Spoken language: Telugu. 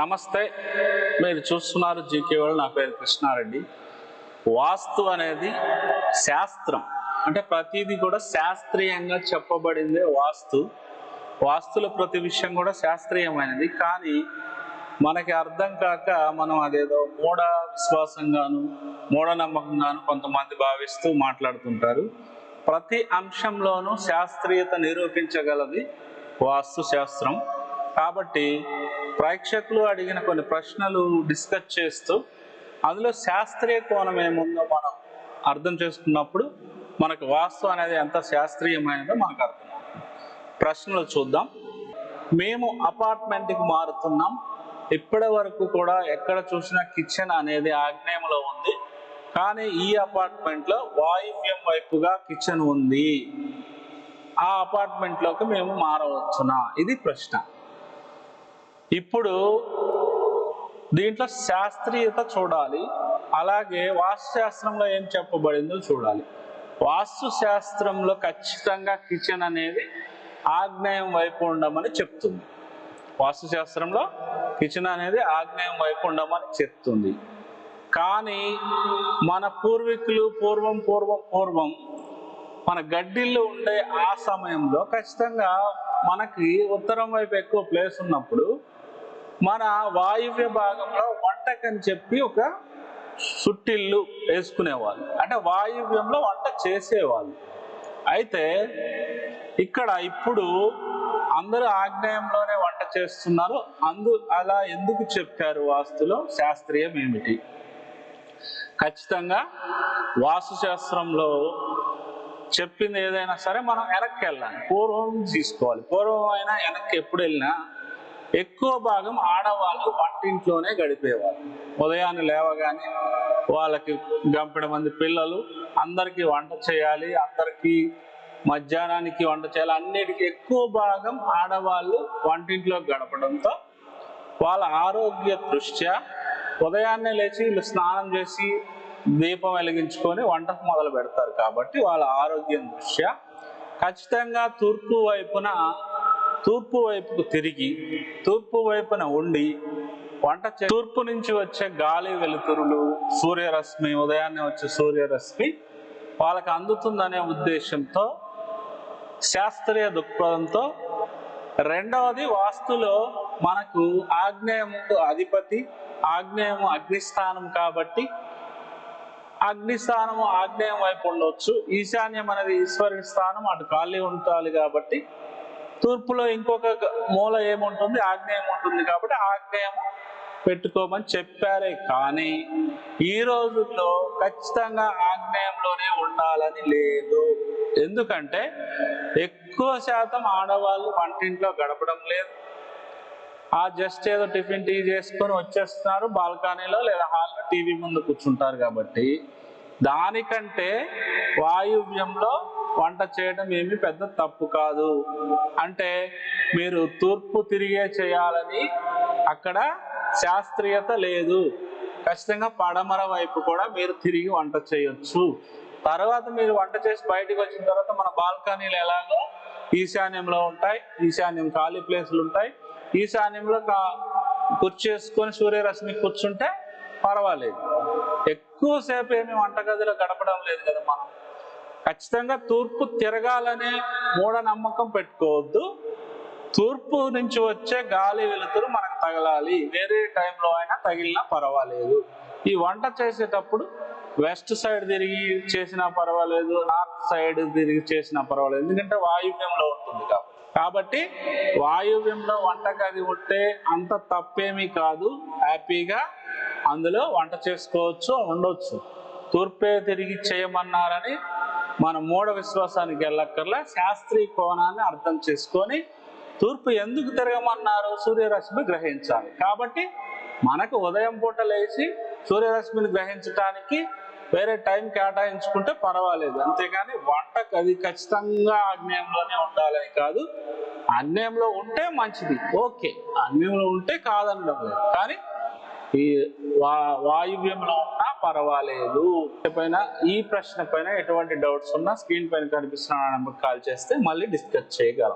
నమస్తే. మీరు చూస్తున్నారు జీకే వాళ్ళు నా పేరు కృష్ణారెడ్డి. వాస్తు అనేది శాస్త్రం. అంటే ప్రతిదీ కూడా శాస్త్రీయంగా చెప్పబడిందే వాస్తు. వాస్తుల ప్రతి విషయం కూడా శాస్త్రీయమైనది. కానీ మనకి అర్థం కాక మనం అదేదో మూఢ విశ్వాసంగాను మూఢనమ్మకంగాను కొంతమంది భావిస్తూ మాట్లాడుతుంటారు. ప్రతి అంశంలోనూ శాస్త్రీయత నిరూపించగలది వాస్తు శాస్త్రం. కాబట్టి ప్రేక్షకులు అడిగిన కొన్ని ప్రశ్నలు డిస్కస్ చేస్తూ అందులో శాస్త్రీయ కోణం ఏముందో మనం అర్థం చేసుకున్నప్పుడు మనకు వాస్తు అనేది ఎంత శాస్త్రీయమైనదో మనకు అర్థం ప్రశ్నలు చూద్దాం. మేము అపార్ట్మెంట్కి మారుతున్నాం. ఇప్పటి వరకు కూడా ఎక్కడ చూసినా కిచెన్ అనేది ఆగ్నేయంలో ఉంది. కానీ ఈ అపార్ట్మెంట్లో వాయువ్యం వైపుగా కిచెన్ ఉంది. ఆ అపార్ట్మెంట్లోకి మేము మారవచ్చునా? ఇది ప్రశ్న. ఇప్పుడు దీంట్లో శాస్త్రీయత చూడాలి. అలాగే వాస్తుశాస్త్రంలో ఏం చెప్పబడిందో చూడాలి. వాస్తు శాస్త్రంలో ఖచ్చితంగా కిచెన్ అనేది ఆగ్నేయం వైపు ఉండమని చెప్తుంది. వాస్తు శాస్త్రంలో కిచెన్ అనేది ఆగ్నేయం వైపు ఉండమని చెప్తుంది. కానీ మన పూర్వీకులు పూర్వం పూర్వం పూర్వం మన గడ్డిల్లో ఉండే ఆ సమయంలో ఖచ్చితంగా మనకి ఉత్తరం వైపు ఎక్కువ ప్లేస్ ఉన్నప్పుడు మన వాయువ్య భాగంలో వంటకని చెప్పి ఒక సుట్టిల్లు వేసుకునేవాళ్ళు. అంటే వాయువ్యంలో వంట చేసేవాళ్ళు. అయితే ఇక్కడ ఇప్పుడు అందరూ ఆగ్నేయంలోనే వంట చేస్తున్నారు. అందు అలా ఎందుకు చెప్పారు వాస్తులో? శాస్త్రీయం ఏమిటి? ఖచ్చితంగా వాస్తుశాస్త్రంలో చెప్పింది ఏదైనా సరే మనం వెనక్కి వెళ్ళాలి. పూర్వం తీసుకోవాలి. పూర్వం అయినా వెనక్కి ఎప్పుడు వెళ్ళినా ఎక్కువ భాగం ఆడవాళ్ళు వంటింట్లోనే గడిపేవాళ్ళు. ఉదయాన్నే లేవగానే వాళ్ళకి గంపెడ మంది పిల్లలు అందరికీ వంట చేయాలి అందరికీ మధ్యాహ్నానికి వంట చేయాలి అన్నిటికీ ఎక్కువ భాగం ఆడవాళ్ళు వంటింట్లో గడపడంతో వాళ్ళ ఆరోగ్య దృష్ట్యా ఉదయాన్నే లేచి వీళ్ళు స్నానం చేసి దీపం వెలిగించుకొని వంటకు మొదలు పెడతారు కాబట్టి వాళ్ళ ఆరోగ్యం దృష్ట్యా ఖచ్చితంగా తూర్పు వైపున తూర్పు వైపుకు తిరిగి తూర్పు వైపున ఉండి వంట తూర్పు నుంచి వచ్చే గాలి వెలుతురులు సూర్యరశ్మి ఉదయాన్నే వచ్చే సూర్యరశ్మి వాళ్ళకి అందుతుందనే ఉద్దేశంతో శాస్త్రీయ దృక్పథంతో రెండవది వాస్తులో మనకు ఆగ్నేయము అధిపతి ఆగ్నేయము అగ్నిస్థానం కాబట్టి అగ్నిస్థానము ఆగ్నేయం వైపు ఉండొచ్చు. ఈశాన్యం అనేది ఈశ్వరుడి స్థానం అటు ఖాళీ ఉండాలి కాబట్టి తూర్పులో ఇంకొక మూల ఏముంటుంది? ఆగ్నేయం ఉంటుంది కాబట్టి ఆగ్నేయం పెట్టుకోమని చెప్పారే. కానీ ఈ రోజుల్లో ఖచ్చితంగా ఆగ్నేయంలోనే ఉండాలని లేదు. ఎందుకంటే ఎక్కువ శాతం ఆడవాళ్ళు వంటింట్లో గడపడం లేదు. ఆ జస్ట్ ఏదో టిఫిన్ టీ చేసుకొని వచ్చేస్తున్నారు బాల్కనీలో లేదా హాల్లో టీవీ ముందు కూర్చుంటారు కాబట్టి దానికంటే వాయువ్యంలో వంట చేయడం ఏమి పెద్ద తప్పు కాదు. అంటే మీరు తూర్పు తిరిగే చేయాలని అక్కడ శాస్త్రీయత లేదు. ఖచ్చితంగా పడమర వైపు కూడా మీరు తిరిగి వంట చేయొచ్చు. తర్వాత మీరు వంట చేసి బయటకు వచ్చిన తర్వాత మన బాల్కనీలు ఎలాగో ఈశాన్యంలో ఉంటాయి. ఈశాన్యం ఖాళీ ప్లేసులు ఉంటాయి. ఈశాన్యంలో కా- కుర్చేసుకొని సూర్యరశ్మి కూర్చుంటే పర్వాలేదు. ఎక్కువసేపు ఏమి వంటగదిలో గడపడం లేదు కదా మనం. ఖచ్చితంగా తూర్పు తిరగాలనే మూఢనమ్మకం పెట్టుకోవద్దు. తూర్పు నుంచి వచ్చే గాలి వెలుతురు మనకు తగలాలి. వేరే టైంలో అయినా తగిలినా పర్వాలేదు. ఈ వంట చేసేటప్పుడు వెస్ట్ సైడ్ తిరిగి చేసినా పర్వాలేదు నార్త్ సైడ్ తిరిగి చేసినా పర్వాలేదు. ఎందుకంటే వాయువ్యంలో ఉంటుంది కాబట్టి. కాబట్టి వాయువ్యంలో వంటగది ఉంటే అంత తప్పేమీ కాదు. హ్యాపీగా అందులో వంట చేసుకోవచ్చు ఉండొచ్చు. తూర్పే తిరిగి చేయమన్నారని మన మూఢ విశ్వాసానికి వెళ్ళక్కర్లా శాస్త్రీయ కోణాన్ని అర్థం చేసుకొని తూర్పు ఎందుకు తిరగమన్నారు? సూర్యరశ్మి గ్రహించాలి. కాబట్టి మనకు ఉదయం పూట లేచి సూర్యరశ్మిని గ్రహించడానికి వేరే టైం కేటాయించుకుంటే పర్వాలేదు. అంతేగాని వంటకు అది ఖచ్చితంగా అగ్నేయంలోనే ఉండాలని కాదు. అన్యంలో ఉంటే మంచిది. ఓకే. అన్యంలో ఉంటే కాదనడం లేదు. కానీ ఈ వా వాయువ్యంలో పర్వాలేదు. పైన ఈ ప్రశ్న పైన ఎటువంటి డౌట్స్ ఉన్నా స్క్రీన్ పైన కనిపిస్తున్న నెంబర్ కాల్ చేస్తే మళ్ళీ డిస్కస్ చేయగలం.